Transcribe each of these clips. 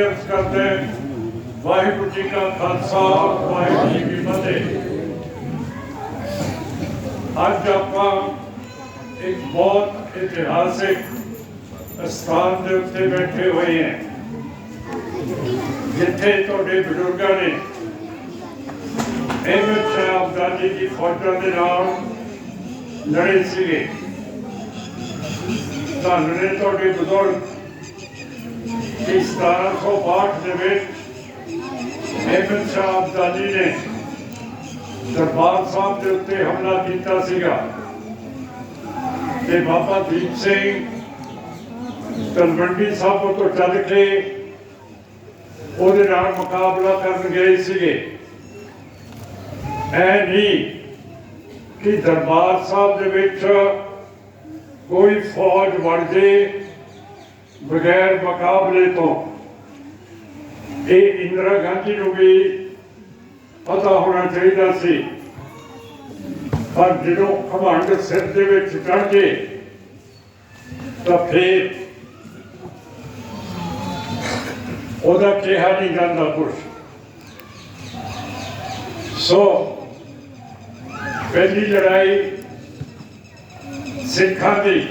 ਨੂੰ ਅਰਜ਼ ਕਰਦੇ ਵਾਹਿਗੁਰੂ ਜੀ ਕਾ ਖਾਲਸਾ, ਵਾਹਿਗੁਰੂ ਜੀ ਕੀ ਫਤਿਹ। ਅੱਜ ਆਪਾਂ ਇੱਕ ਬਹੁਤ ਇਤਿਹਾਸਿਕ ਸਥਾਨ ਦੇ ਉੱਤੇ ਬੈਠੇ ਹੋਏ ਹਾਂ। ਜਿੱਥੇ ਤੁਹਾਡੇ ਬਜ਼ੁਰਗਾਂ ਨੇ ਅਹਿਮਦ ਸ਼ਾਹ ਅਬਦਾਲੀ ਦੀ ਫੌਜਾਂ ਦੇ ਨਾਲ ਲੜੇ ਸੀਗੇ। ਧੰਨ ਨੇ ਤੁਹਾਡੇ ਬਜ਼ੁਰਗ ਕਿ 1762 ਦੇ ਵਿੱਚ ਅਹਿਮਦ ਸ਼ਾਹ ਅਬਦਾਲੀ ਨੇ ਦਰਬਾਰ ਸਾਹਿਬ ਦੇ ਉੱਤੇ ਹਮਲਾ ਕੀਤਾ ਸੀਗਾ ਤੇ ਬਾਬਾ ਦੀਪ ਸਿੰਘ ਤਲਵੰਡੀ ਸਾਹਿਬ ਤੋਂ ਚੱਲ ਕੇ ਉਹਦੇ ਨਾਲ ਮੁਕਾਬਲਾ ਕਰਨ ਗਏ ਸੀਗੇ। ਐ ਨਹੀਂ ਕਿ ਦਰਬਾਰ ਸਾਹਿਬ ਦੇ ਵਿੱਚ ਕੋਈ ਫੌਜ ਵੜ ਜੇ ਬਗੈਰ ਮੁਕਾਬਲੇ ਤੋਂ। ਇਹ ਇੰਦਰਾ ਗਾਂਧੀ ਨੂੰ ਵੀ ਪਤਾ ਹੋਣਾ ਚਾਹੀਦਾ ਸੀ। ਪਰ ਜਦੋਂ ਘਮੰਡ ਸਿਰ ਦੇ ਵਿੱਚ ਚੜ ਜੇ ਤਾਂ ਫੇਰ ਉਹਦਾ ਕਿਹਾ ਨਹੀਂ ਜਾਂਦਾ ਪੁਰਸ਼। ਸੋ ਪਹਿਲੀ ਲੜਾਈ ਸਿੱਖਾਂ ਦੀ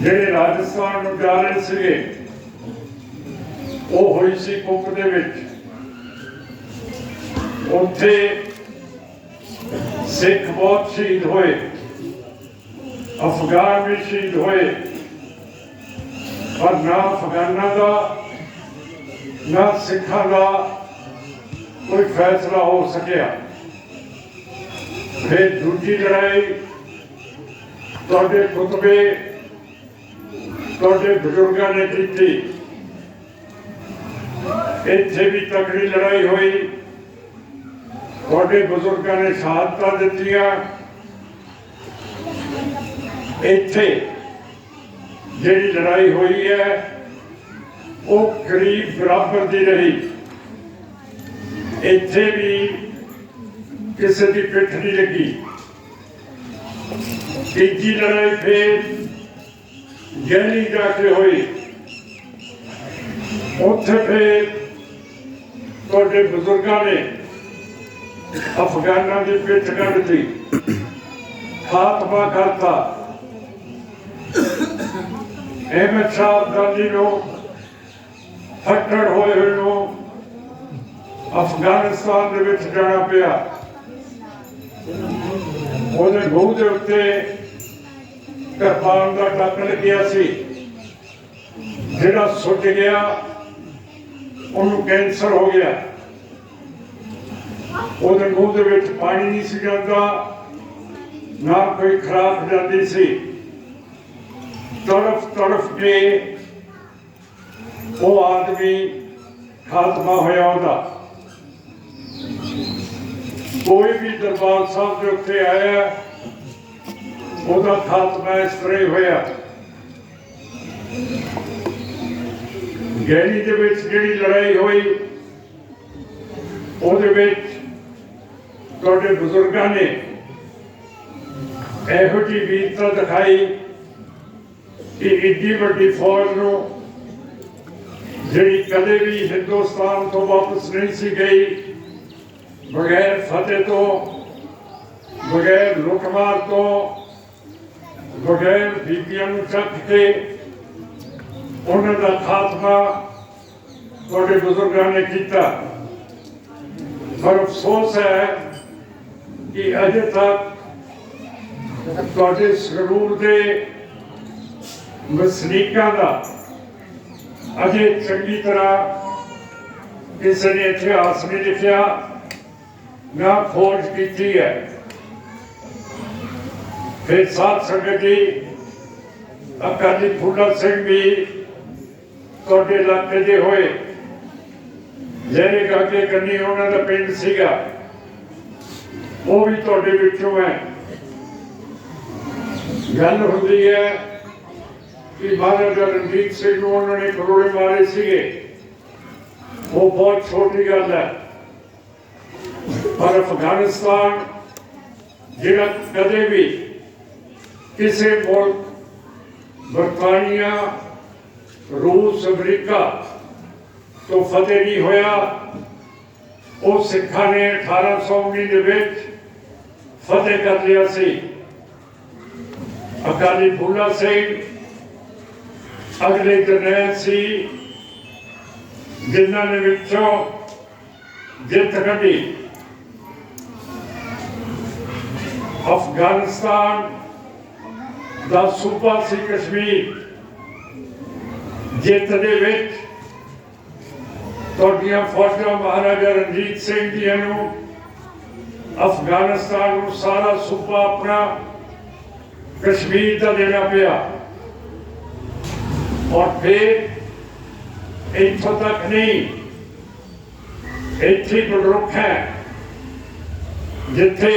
ਜਿਹੜੇ ਰਾਜਸਥਾਨ ਨੂੰ ਜਾ ਰਹੇ ਸੀਗੇ, ਉਹ ਹੋਈ ਸੀ ਕੁੱਕ ਦੇ ਵਿੱਚ। ਉੱਥੇ ਸਿੱਖ ਬਹੁਤ ਸ਼ਹੀਦ ਹੋਏ, ਅਫਗਾਨ ਵੀ ਸ਼ਹੀਦ ਹੋਏ, ਪਰ ਨਾ ਅਫਗਾਨਾਂ ਦਾ, ਨਾ ਸਿੱਖਾਂ ਦਾ ਕੋਈ ਫੈਸਲਾ ਹੋ ਸਕਿਆ। ਫਿਰ ਦੂਜੀ ਲੜਾਈ ਤੁਹਾਡੇ ਖੁਤਬੇ ਤੁਹਾਡੇ ਬਜ਼ੁਰਗਾਂ ਨੇ ਕੀਤੀ ਇੱਥੇ ਵੀ ਤਕੜੀ ਲੜਾਈ ਹੋਈ। ਤੁਹਾਡੇ ਬਜ਼ੁਰਗਾਂ ਨੇ ਸ਼ਹਾਦਤਾਂ ਦਿੱਤੀਆਂ। ਇੱਥੇ ਜਿਹੜੀ ਲੜਾਈ ਹੋਈ ਹੈ, ਉਹ ਕਰੀਬ ਬਰਾਬਰ ਦੀ ਰਹੀ। ਇੱਥੇ ਵੀ ਕਿਸੇ ਦੀ ਪਿੱਠ ਨਹੀਂ ਲੱਗੀ। ਤੀਜੀ ਲੜਾਈ ਫੇਰ ਗੈਲੀ ਜਾ ਕੇ ਹੋਈ। ਉੱਥੇ ਫੇਰ ਤੁਹਾਡੇ ਬਜ਼ੁਰਗਾਂ ਨੇ ਅਫਗਾਨਾਂ ਦੀ ਪਿੱਠ ਕੱਢਤੀ ਖਾਤਮਾ ਕਰਤਾ। ਅਹਿਮਦ ਸਾਹਿਬ ਗਾਂਧੀ ਨੂੰ, ਫੱਟੜ ਹੋਏ ਹੋਏ ਨੂੰ ਅਫਗਾਨਿਸਤਾਨ ਦੇ ਵਿੱਚ ਜਾਣਾ ਪਿਆ। ਉਹਦੇ ਮੂੰਹ ਦੇ ਉੱਤੇ ਕਿਰਪਾਨ ਦਾ ਟੱਕ ਲੱਗਿਆ ਸੀ। ਜਿਹੜਾ ਸੁੱਟ ਗਿਆ, ਉਹਨੂੰ ਕੈਂਸਰ ਹੋ ਗਿਆ। ਉਹਦੇ ਮੂੰਹ ਦੇ ਵਿੱਚ ਪਾਣੀ ਨਹੀਂ ਸੀ ਜਾਂਦਾ, ਨਾ ਕੋਈ ਖਰਾਬ ਜਾਂਦੀ ਸੀ। ਤੜਫ ਤੜਫ ਕੇ ਉਹ ਆਦਮੀ ਖਾਤਮਾ ਹੋਇਆ ਉਹਦਾ। ਕੋਈ ਵੀ ਦਰਬਾਰ ਸਾਹਿਬ ਦੇ ਉੱਤੇ ਆਇਆ ਉਹਦਾ ਖਾਤਮਾ ਮੈਂ ਤਰ੍ਹਾਂ ਹੋਇਆ ਗੈਲੀ ਦੇ ਵਿੱਚ ਜਿਹੜੀ ਲੜਾਈ ਹੋਈ ਉਹਦੇ ਵਿੱਚ ਤੁਹਾਡੇ ਬਜ਼ੁਰਗਾਂ ਨੇ ਇਹੋ ਜਿਹੀ ਵੀਰਤਾ ਦਿਖਾਈ ਕਿ ਇੱਡੀ ਵੱਡੀ ਫੌਜ ਨੂੰ ਜਿਹੜੀ ਕਦੇ ਵੀ ਹਿੰਦੁਸਤਾਨ ਤੋਂ ਵਾਪਸ ਨਹੀਂ ਸੀ ਗਈ ਬਗੈਰ ਫਤਿਹ ਤੋਂ ਬਗੈਰ ਲੁੱਟਮਾਰ ਤੋਂ ਬਗੈਰ ਬੀਬੀਆਂ ਨੂੰ ਚੱਕ ਕੇ ਉਹਨਾਂ ਦਾ ਖਾਤਮਾ ਤੁਹਾਡੇ ਬਜ਼ੁਰਗਾਂ ਨੇ ਕੀਤਾ। ਪਰ ਅਫਸੋਸ ਹੈ ਕਿ ਅਜੇ ਤੱਕ ਤੁਹਾਡੇ ਸਰੂਰ ਦੇ ਵਸਨੀਕਾਂ ਦਾ ਅਜੇ ਚੰਗੀ ਤਰ੍ਹਾਂ ਕਿਸੇ ਨੇ ਇਤਿਹਾਸ ਨਹੀਂ ਲਿਖਿਆ, ਨਾ ਖੋਜ ਕੀਤੀ ਹੈ। ਫਿਰ ਸਾਧ ਸੰਗਤ ਜੀ, ਅਕਾਲੀ ਫੂਲਾ ਸਿੰਘ ਵੀ ਤੁਹਾਡੇ ਇਲਾਕੇ ਦੇ ਹੋਏ। ਜਿਹੜੇ ਕਾਕੇ ਕੰਨੀ ਉਹਨਾਂ ਦਾ ਪਿੰਡ ਸੀਗਾ। ਉਹ ਵੀ ਤੁਹਾਡੇ ਵਿੱਚੋਂ ਹੈ। ਗੱਲ ਹੁੰਦੀ ਹੈ ਕਿ ਮਹਾਰਾਜਾ ਰਣਜੀਤ ਸਿੰਘ ਨੂੰ ਉਹਨਾਂ ਨੇ ਕਰੋੜੇ ਮਾਰੇ ਸੀਗੇ। ਉਹ ਬਹੁਤ ਛੋਟੀ ਗੱਲ ਹੈ। ਪਰ ਅਫਗਾਨਿਸਤਾਨ ਜਿਹੜਾ ਕਦੇ ਵੀ ਕਿਸੇ ਮੁਲਕ, ਬਰਤਾਨੀਆ, ਰੂਸ, ਅਮਰੀਕਾ ਤੋਂ ਫਤਿਹ ਨਹੀਂ ਹੋਇਆ, ਉਹ ਸਿੱਖਾਂ ਨੇ 1819 ਦੇ ਵਿੱਚ ਫਤਿਹ ਕਰ ਲਿਆ ਸੀ। ਅਕਾਲੀ ਫੂਲਾ ਸਿੰਘ ਅਗਲੇ ਜਰਨੈਲ ਸੀ, ਜਿਨ੍ਹਾਂ ਨੇ ਵਿੱਚੋਂ ਜਿੱਤ ਕੱਢੀ। ਅਫਗਾਨਿਸਤਾਨ ਦਾ ਸੂਬਾ ਸੀ ਕਸ਼ਮੀਰ। ਜਿੱਤ ਦੇ ਵਿੱਚ ਤੁਹਾਡੀਆਂ ਫੌਜਾਂ ਮਹਾਰਾਜਾ ਰਣਜੀਤ ਸਿੰਘ ਜੀ ਨੂੰ, ਅਫਗਾਨਿਸਤਾਨ ਨੂੰ ਸਾਰਾ ਸੂਬਾ ਆਪਣਾ ਕਸ਼ਮੀਰ ਦਾ ਦੇਣਾ ਪਿਆ। ਔਰ ਫਿਰ ਇੱਥੋਂ ਤੱਕ ਨਹੀਂ, ਇੱਥੇ ਗੁਰਰੁਖ ਹੈ, ਜਿੱਥੇ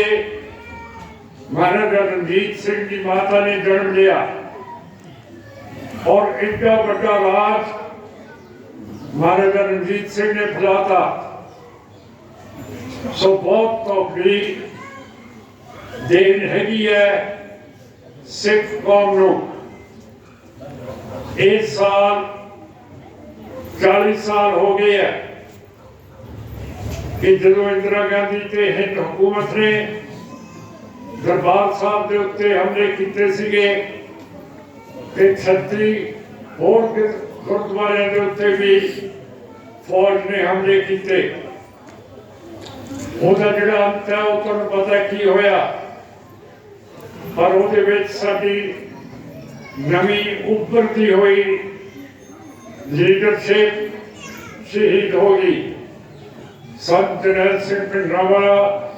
ਮਹਾਰਾਜਾ ਰਣਜੀਤ ਸਿੰਘ ਦੀ ਮਾਤਾ ਨੇ ਜਨਮ ਲਿਆ। ਔਰ ਇੰਨਾ ਵੱਡਾ ਰਾਜ ਮਹਾਰਾਜਾ ਰਣਜੀਤ ਸਿੰਘ ਨੇ ਫੈਲਾਤਾ। ਸੋ ਬਹੁਤ ਤੌਫੀਕ ਦੇਣ ਹੈਗੀ ਹੈ ਸਿੱਖ ਕੌਮ ਨੂੰ। ਇਸ ਸਾਲ 40 ਸਾਲ ਹੋ ਗਏ ਹੈ ਕਿ ਜਦੋਂ ਇੰਦਰਾ ਗਾਂਧੀ ਤੇ ਹਿੰਦ ਹਕੂਮਤ ਨੇ ਦਰਬਾਰ ਸਾਹਿਬ ਦੇ ਉੱਤੇ ਹਮਲੇ ਕੀਤੇ ਸੀਗੇ। ਤੇ ਛੱਤੀ ਹੋਰ ਗੁਰਦੁਆਰਿਆਂ ਦੇ ਉੱਤੇ ਵੀ ਫੌਜ ਨੇ ਹਮਲੇ ਕੀਤੇ। ਉਹਦਾ ਜਿਹੜਾ ਅੰਤ ਹੈ, ਉਹ ਤੁਹਾਨੂੰ ਪਤਾ ਕੀ ਹੋਇਆ। ਪਰ ਉਹਦੇ ਵਿੱਚ ਸਾਡੀ ਨਵੀਂ ਉੱਭਰਦੀ ਹੋਈ ਲੀਡਰਸ਼ਿਪ ਸ਼ਹੀਦ ਹੋ ਗਈ। ਸੰਤ ਜਰਨੈਲ ਸਿੰਘ ਪਿੰਡਰਾਵਾਲਾ,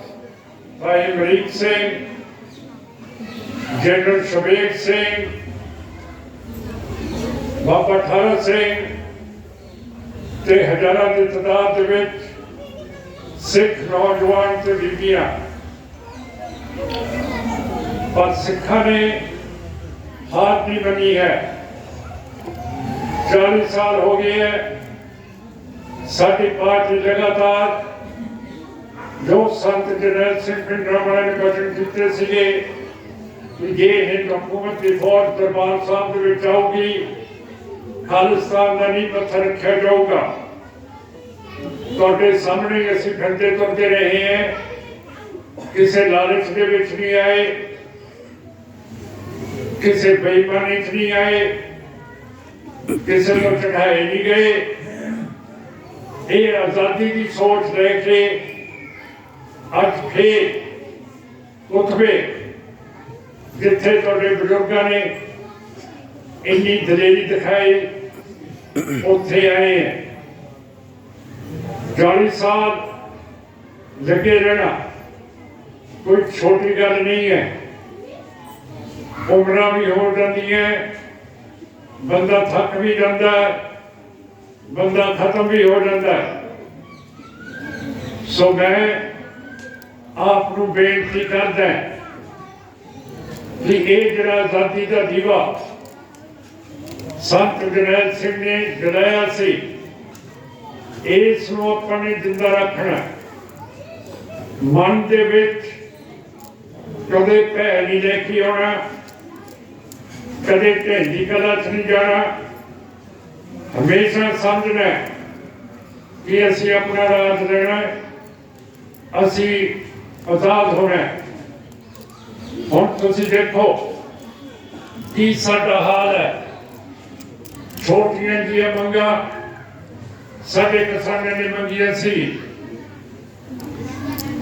ਭਾਈ ਅਮਰੀਕ ਸਿੰਘ ਜਨਰਲ ਸ਼ਬੀਰ ਸਿੰਘ ਬਾਬਾ ਠਾਰਾ ਸਿੰਘ ਤੇ ਹਜ਼ਾਰਾਂ ਦੀ ਤਾਦਾਦ ਦੇ ਵਿੱਚ ਸਿੱਖ ਨੌਜਵਾਨ ਤੇ ਬੀਬੀਆਂ ਪਰ ਸਿੱਖਾਂ ਨੇ ਹਾਰ ਨਹੀਂ ਬਣੀ ਹੈ 40 ਸਾਲ ਹੋ ਗਏ ਹੈ ਸਾਡੀ ਪਾਰਟੀ ਲਗਾਤਾਰ ਜੋ ਸੰਤ ਜਰਨੈਲ ਸਿੰਘ ਪਿੰਡਰਾਵਾਲਾ ਨੇ ਬਚਨ ਕੀਤੇ ਸੀਗੇ ਕਿ ਜੇ ਹਿੰਦ ਹਕੂਮਤ ਦੀ ਫੌਜ ਦਰਬਾਰ ਸਾਹਿਬ ਦੇ ਵਿੱਚ ਆਊਗੀ ਖਾਲਿਸਤਾਨ ਦਾ ਨਹੀਂ ਪੱਥਰ ਰੱਖਿਆ ਜਾਊਗਾ। ਤੁਹਾਡੇ ਸਾਹਮਣੇ ਅਸੀਂ ਫਿਰਦੇ ਤੁਰਦੇ ਰਹੇ ਹਾਂ। ਕਿਸੇ ਲਾਲਚ ਦੇ ਵਿੱਚ ਨਹੀਂ ਆਏ। ਕਿਸੇ ਬੇਈਮਾਨੀ 'ਚ ਨਹੀਂ ਆਏ। ਕਿਸੇ ਨੂੰ ਚੜਾਏ ਨਹੀਂ ਗਏ। ਇਹ ਆਜ਼ਾਦੀ ਦੀ ਸੋਚ ਲੈ ਕੇ ਅੱਜ ਫੇਰ ਉਠਵੇ ਜਿੱਥੇ ਤੁਹਾਡੇ ਬਜ਼ੁਰਗਾਂ ਨੇ ਇੰਨੀ ਦਲੇਰੀ ਦਿਖਾਈ, ਉੱਥੇ ਆਏ ਹੈ 40 ਸਾਲ ਲੱਗੇ ਰਹਿਣਾ, ਕੋਈ ਛੋਟੀ ਗੱਲ ਨਹੀਂ ਹੈ। ਉਮਰਾਂ ਵੀ ਹੋ ਜਾਂਦੀਆਂ, ਬੰਦਾ ਥੱਕ ਵੀ ਜਾਂਦਾ, ਬੰਦਾ ਖਤਮ ਵੀ ਹੋ ਜਾਂਦਾ। ਸੋ ਮੈਂ ਆਪ ਨੂੰ ਬੇਨਤੀ ਕਰਦਾ ਕਿ ਇਹ ਜਿਹੜਾ ਆਜ਼ਾਦੀ ਦਾ ਦੀਵਾ, ਸੰਤ ਜਰਨੈਲ ਸਿੰਘ ਨੇ ਜਲਾਇਆ ਸੀ ਇਸ ਨੂੰ ਆਪਾਂ ਨੇ ਜਿੰਦਾ ਰੱਖਣਾ ਮਨ ਦੇ ਵਿੱਚ ਕਦੇ ਭੈ ਨਹੀਂ ਲੈ ਕੇ ਆਉਣਾ, ਕਦੇ ਢੈਂਦੀ ਕਲਾ ਚ ਨਹੀਂ ਜਾਣਾ। ਹਮੇਸ਼ਾ ਸਮਝਣਾ ਕਿ ਅਸੀਂ ਆਪਣਾ ਰਾਜ ਲੈਣਾ ਅਸੀਂ ਆਜ਼ਾਦ ਹੋਣਾ ਹੁਣ ਤੁਸੀਂ ਦੇਖੋ ਕੀ ਸਾਡਾ ਹਾਲ ਹੈ। ਛੋਟੀਆਂ ਜੀਆਂ ਮੰਗਾਂ ਸਾਡੇ ਕਿਸਾਨਾਂ ਨੇ ਮੰਗੀਆਂ ਸੀ।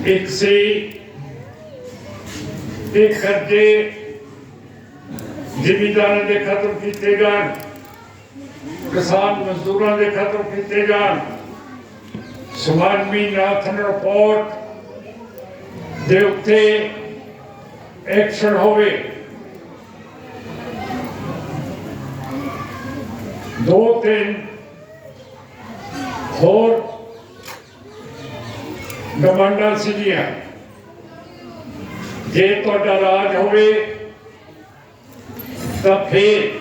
ਇੱਕ ਸੀ ਇੱਕ ਖਰਚੇ ਜ਼ਿਮੀਦਾਰਾਂ ਦੇ ਖਤਮ ਕੀਤੇ ਜਾਣ, ਕਿਸਾਨ ਮਜ਼ਦੂਰਾਂ ਦੇ ਖਤਮ ਕੀਤੇ ਜਾਣ ਸਮਾਜਮੀ ਨਾਥਨ ਰਿਪੋਰਟ ਦੇ ਉੱਤੇ ਐਕਸ਼ਨ ਹੋਵੇ ਦੋ ਤਿੰਨ ਹੋਰ ਡਿਮਾਂਡਾਂ ਸੀਗੀਆਂ ਜੇ ਤੁਹਾਡਾ ਰਾਜ ਹੋਵੇ ਤਾਂ ਫਿਰ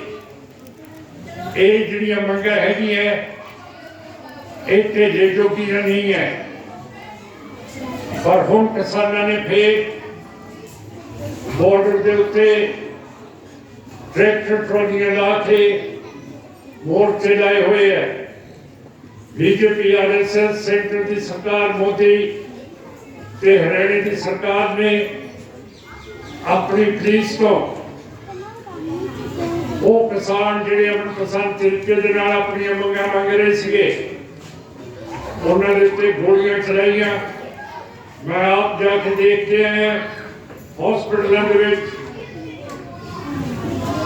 ਇਹ ਜਿਹੜੀਆਂ ਮੰਗਾਂ ਹੈਗੀਆਂ ਇਹ ਤੇ ਜੇ ਜੋਗੀ ਨਹੀਂ ਹੈ। ਪਰ ਹੁਣ ਕਿਸਾਨਾਂ ਨੇ ਫੇਰ ਬਾਰਡਰ ਦੇ ਉੱਤੇ ਟਰੈਕਟਰ ਟਰਾਲੀਆਂ ਲਾ ਕੇ ਮੋਰਚੇ ਲਾਏ ਹੋਏ ਹੈ। ਬੀਜੇਪੀ ਆਰਐਸਐਸ ਸੈਂਟਰ ਦੀ ਸਰਕਾਰ ਮੋਦੀ ਤੇ ਹਰਿਆਣੇ ਦੀ ਸਰਕਾਰ ਨੇ ਆਪਣੀ ਪੁਲਿਸ ਤੋਂ ਉਹ ਕਿਸਾਨ ਜਿਹੜੇ ਅਮਨ ਪਸੰਦ ਤਰੀਕੇ ਦੇ ਨਾਲ ਆਪਣੀਆਂ ਮੰਗਾਂ ਮੰਗ ਰਹੇ ਸੀਗੇ। ਉਹਨਾਂ ਦੇ ਉੱਤੇ ਗੋਲੀਆਂ ਚਲਾਈਆਂ। ਮੈਂ ਆਪ ਜਾ ਕੇ ਦੇਖ ਕੇ ਆਇਆ। ਹਸਪੀਟਲਾਂ ਦੇ ਵਿੱਚ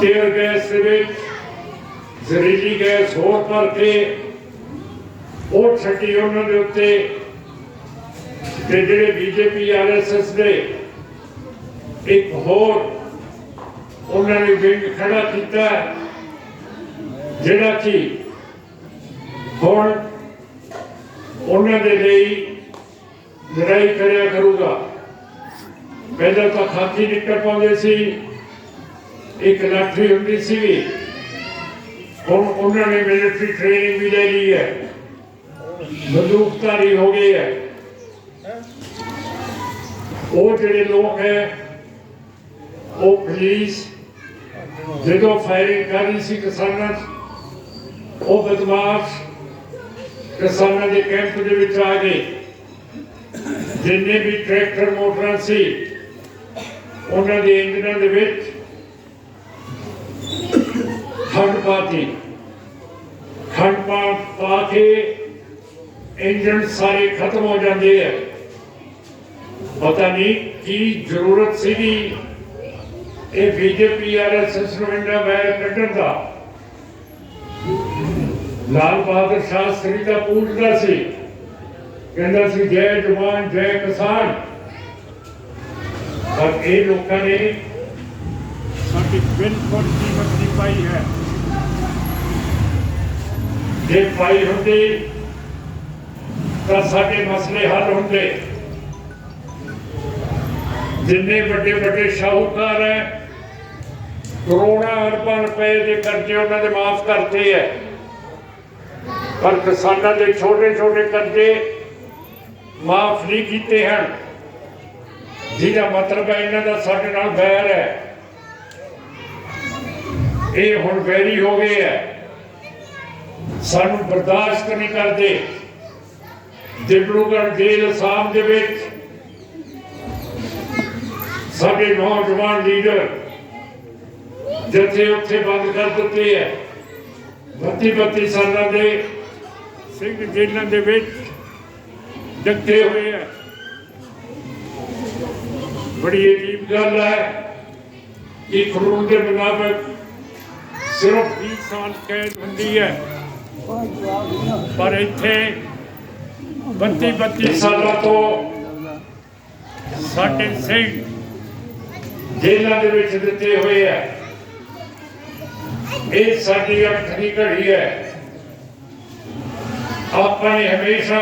ਟੀਅਰ ਗੈਸ ਦੇ ਵਿੱਚ ਜ਼ਹਿਰੀਲੀ ਗੈਸ ਹੋਰ ਭਰ ਕੇ ਉਹ ਛੱਡੀ ਉਹਨਾਂ ਦੇ ਉੱਤੇ ਤੇ ਜਿਹੜੇ ਬੀਜੇਪੀ ਆਰਐਸਐਸ ਦੇ ਇੱਕ ਹੋਰ ਉਹਨਾਂ ਨੇ ਵਿੰਗ ਖੜਾ ਕੀਤਾ ਜਿਹੜਾ ਕਿ ਹੁਣ ਉਹਨਾਂ ਦੇ ਲਈ ਲੜਾਈ ਕਰਿਆ ਕਰੂਗਾ। ਪਹਿਲਾਂ ਤਾਂ ਖਾਕੀ ਨਿਕਲ ਪਾਉਂਦੇ ਸੀ। ਇੱਕ ਲਾਠੀ ਹੁੰਦੀ ਸੀਗੀ ਹੁਣ ਉਹਨਾਂ ਨੇ ਮਿਲਟਰੀ ਟ੍ਰੇਨਿੰਗ ਵੀ ਲੈ ਲਈ ਹੈ। ਬੰਦੂਕਧਾਰੀ ਹੋ ਗਏ ਹੈ। ਉਹ ਜਿਹੜੇ ਲੋਕ ਹੈ, ਉਹ ਪੁਲਿਸ ਜਦੋਂ ਫਾਇਰਿੰਗ ਕਰ ਰਹੀ ਸੀ ਕਿਸਾਨਾਂ ਉਹ ਬਦਮਾਸ਼ ਕਿਸਾਨਾਂ ਦੇ ਕੈਂਪ ਦੇ ਵਿੱਚ ਆ ਗਏ। ਜਿੰਨੇ ਵੀ ਟਰੈਕਟਰ ਮੋਟਰਾਂ ਸੀ ਉਹਨਾਂ ਦੇ ਇੰਜਨਾਂ ਦੇ ਵਿੱਚ ਖੰਡ ਪਾਤੀ ਖੰਡ ਪਾ ਕੇ ਇੰਜਨ ਸਾਰੇ ਖਤਮ ਹੋ ਜਾਂਦੇ ਆ। ਪਤਾ ਨਹੀਂ ਕੀ ਜ਼ਰੂਰਤ ਸੀਗੀ ਇਹ ਬੀਜੇਪੀ ਆਰਐਸਐਸ ਨੂੰ ਇੰਨਾ ਵੈਰ ਕੱਢਣ ਦਾ। ਲਾਲ ਬਹਾਦਰ ਸ਼ਾਸਤਰੀ ਦਾ ਪੂਜਦਾ ਸੀ, ਕਹਿੰਦਾ ਸੀ, ਜੈ ਜਵਾਨ, ਜੈ ਕਿਸਾਨ। ਪਰ ਇਹ ਲੋਕਾਂ ਨੇ ਸਾਡੀ ਬਿਲਕੁਲ ਕੀਮਤ ਨਹੀਂ ਪਾਈ ਹੈ। ਜੇ ਪਾਈ ਹੁੰਦੀ ਤਾਂ ਸਾਡੇ ਮਸਲੇ ਹੱਲ ਹੁੰਦੇ। ਜਿੰਨੇ ਵੱਡੇ ਵੱਡੇ ਸ਼ਾਹੂਕਾਰ ਹੈ ਕਰੋੜਾਂ ਅਰਬਾਂ ਰੁਪਏ ਦੇ ਕਰਜ਼ੇ ਉਹਨਾਂ ਦੇ ਮਾਫ ਕਰਤੇ ਹੈ। ਪਰ ਕਿਸਾਨਾਂ ਦੇ ਛੋਟੇ ਛੋਟੇ ਕਰਜ਼ੇ ਮਾਫ ਨਹੀਂ ਕੀਤੇ ਹਨ। ਜਿਹਦਾ ਮਤਲਬ ਹੈ ਇਹਨਾਂ ਦਾ ਸਾਡੇ ਨਾਲ ਵੈਰ ਹੈ। ਇਹ ਹੁਣ ਵੈਰੀ ਹੋ ਗਏ ਹੈ। ਸਾਨੂੰ ਬਰਦਾਸ਼ਤ ਨਹੀਂ ਕਰਦੇ। ਦਿਬਰੂਗੜ੍ਹ ਜੇਲ੍ਹ ਅਸਾਮ ਦੇ ਵਿੱਚ ਸਾਡੇ ਨੌਜਵਾਨ ਲੀਡਰ ਜਿੱਥੇ ਉੱਥੇ ਬੰਦ ਕਰ ਦਿੱਤੇ ਹੈ। ਬੱਤੀ ਬੱਤੀ ਸਾਲਾਂ ਦੇ ਸਿੰਘ ਜੇਲ੍ਹਾਂ ਦੇ ਵਿੱਚ ਡੱਕੇ ਹੋਏ ਹੈ। ਬੜੀ ਅਜੀਬ ਗੱਲ ਹੈ ਕਿ ਕਾਨੂੰਨ ਦੇ ਮੁਤਾਬਕ ਸਿਰਫ 20 ਸਾਲ ਕੈਦ ਹੁੰਦੀ ਹੈ। ਪਰ ਇੱਥੇ 32 32 ਸਾਲਾਂ ਤੋਂ ਸਾਡੇ ਸਿੰਘ ਜੇਲ੍ਹਾਂ ਦੇ ਵਿੱਚ ਦਿੱਤੇ ਹੋਏ ਆ ਇਹ ਸਾਡੀ ਅੱਖਰੀ ਘੜੀ ਹੈ। ਆਪਾਂ ਨੇ ਹਮੇਸ਼ਾ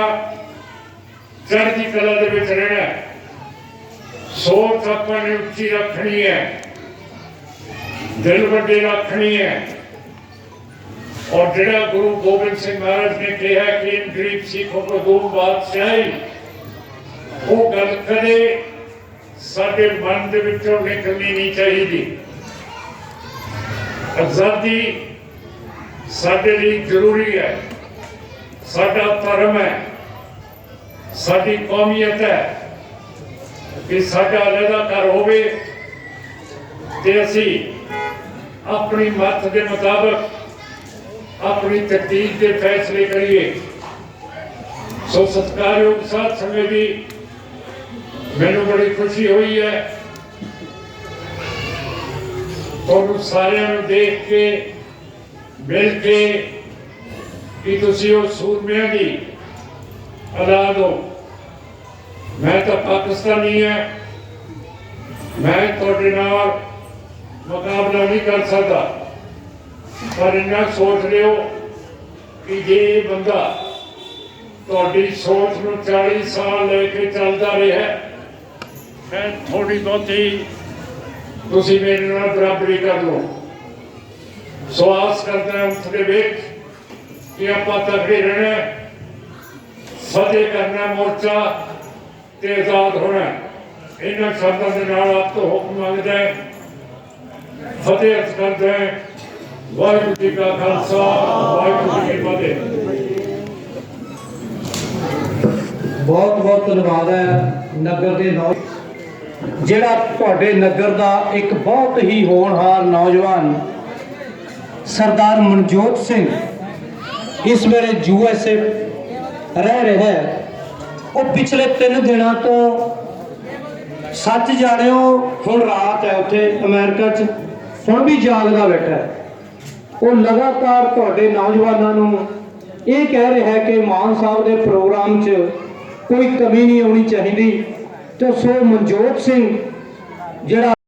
ਚੜ੍ਹਦੀ ਕਲਾ ਦੇ ਵਿੱਚ ਰਹਿਣਾ ਹੈ। ਸੋਚ ਆਪਾਂ ਨੇ ਉੱਚੀ ਰੱਖਣੀ ਹੈ ਦਿਲ ਵੱਡੇ ਰੱਖਣੀ ਹੈ ਔਰ ਜਿਹੜਾ ਗੁਰੂ ਗੋਬਿੰਦ ਸਿੰਘ ਮਹਾਰਾਜ ਨੇ ਕਿਹਾ ਕਿ ਇਨ ਗਰੀਬ ਸਿੱਖੋ ਕੋ ਦੋ ਬਾਦਸ਼ਾਹੀ ਉਹ ਗੱਲ ਕਦੇ ਸਾਡੇ ਮਨ ਦੇ ਵਿੱਚੋਂ ਨਿਕਲਣੀ ਨਹੀਂ ਚਾਹੀਦੀ ਆਜ਼ਾਦੀ ਸਾਡੇ ਲਈ ਜ਼ਰੂਰੀ ਹੈ ਸਾਡਾ ਧਰਮ ਹੈ ਸਾਡੀ ਕੌਮੀਅਤ ਹੈ ਕਿ ਸਾਡਾ ਅਲੱਗਾ ਘਰ ਹੋਵੇ ਤੇ ਅਸੀਂ ਆਪਣੀ ਮੱਤ ਦੇ ਮੁਤਾਬਕ ਆਪਣੀ ਤਕਦੀਰ ਦੇ ਫੈਸਲੇ ਕਰੀਏ। ਸੋ ਸਤਿਕਾਰਯੋਗ ਸਾਥ ਸੰਗਤ ਜੀ, ਮੈਨੂੰ ਬੜੀ ਖੁਸ਼ੀ ਹੋਈ ਹੈ। ਤੁਹਾਨੂੰ ਸਾਰਿਆਂ ਨੂੰ ਦੇਖ ਕੇ, ਮਿਲ ਕੇ ਕਿ ਤੁਸੀਂ ਉਹ ਸੂਰਮਿਆਂ ਦੀ ਔਲਾਦ ਹੋ। ਮੈਂ ਤਾਂ ਪਾਕਿਸਤਾਨੀ ਹਾਂ। ਮੈਂ ਤੁਹਾਡੇ ਨਾਲ ਮੁਕਾਬਲਾ ਨਹੀਂ ਕਰ ਸਕਦਾ। ਪਰ ਇਹਨਾਂ ਸੋਚ ਲਿਓ ਕਿ ਜੇ ਬੰਦਾ ਤੁਹਾਡੀ ਸੋਚ ਨੂੰ 40 ਸਾਲ ਲੈ ਕੇ ਚੱਲਦਾ ਰਿਹਾ ਮੈਂ ਥੋੜੀ ਬਹੁਤੀ ਤੁਸੀਂ ਮੇਰੇ ਨਾਲ ਬਰਾਬਰੀ ਕਰ ਲਓ। ਸਵਾਸ ਕਰਦਾ ਹਾਂ ਉਸ ਦੇ ਵਿੱਚ ਕਿ ਆਪਾਂ ਤਕੜੇ ਰਹਿਣਾ ਫਤਿਹ ਕਰਨਾ ਮੋਰਚਾ ਤੇ ਆਜ਼ਾਦ ਹੋਣਾ ਇਹਨਾਂ ਸ਼ਬਦਾਂ ਦੇ ਨਾਲ ਆਪ ਤੋਂ ਹੁਕਮ ਮੰਗਦਾ ਹੈ। ਫਤਿਹ ਅਰਜ਼ ਕਰਦਾ ਹੈ। ਵਾਹਿਗੁਰੂ ਜੀ ਕਾ ਖਾਲਸਾ, ਵਾਹਿਗੁਰੂ ਜੀ ਕੀ ਫਤਿਹ। ਬਹੁਤ ਬਹੁਤ ਧੰਨਵਾਦ ਹੈ ਨਗਰ ਦੇ ਨੌ ਜਿਹੜਾ ਤੁਹਾਡੇ ਨਗਰ ਦਾ ਇੱਕ ਬਹੁਤ ਹੀ ਹੋਣਹਾਰ ਨੌਜਵਾਨ ਸਰਦਾਰ ਮਨਜੋਤ ਸਿੰਘ ਇਸ ਵੇਲੇ ਯੂਐਸਏ ਰਹਿ ਰਿਹਾ ਹੈ। ਉਹ ਪਿਛਲੇ 3 ਦਿਨਾਂ ਤੋਂ ਸੱਚ ਜਾਣਿਓ ਹੁਣ ਰਾਤ ਹੈ ਉੱਥੇ ਅਮਰੀਕਾ 'ਚ। ਹੁਣ ਵੀ ਜਾਗਦਾ ਬੈਠਾ ਉਹ ਲਗਾਤਾਰ ਤੁਹਾਡੇ ਨੌਜਵਾਨਾਂ ਨੂੰ ਇਹ ਕਹਿ ਰਿਹਾ ਹੈ ਕਿ ਮਾਨ ਸਾਹਿਬ ਦੇ ਪ੍ਰੋਗਰਾਮ 'ਚ ਕੋਈ ਕਮੀ ਨਹੀਂ ਆਉਣੀ ਚਾਹੀਦੀ। ਤੇ ਸੋ ਮਨਜੋਤ ਸਿੰਘ ਜਿਹੜਾ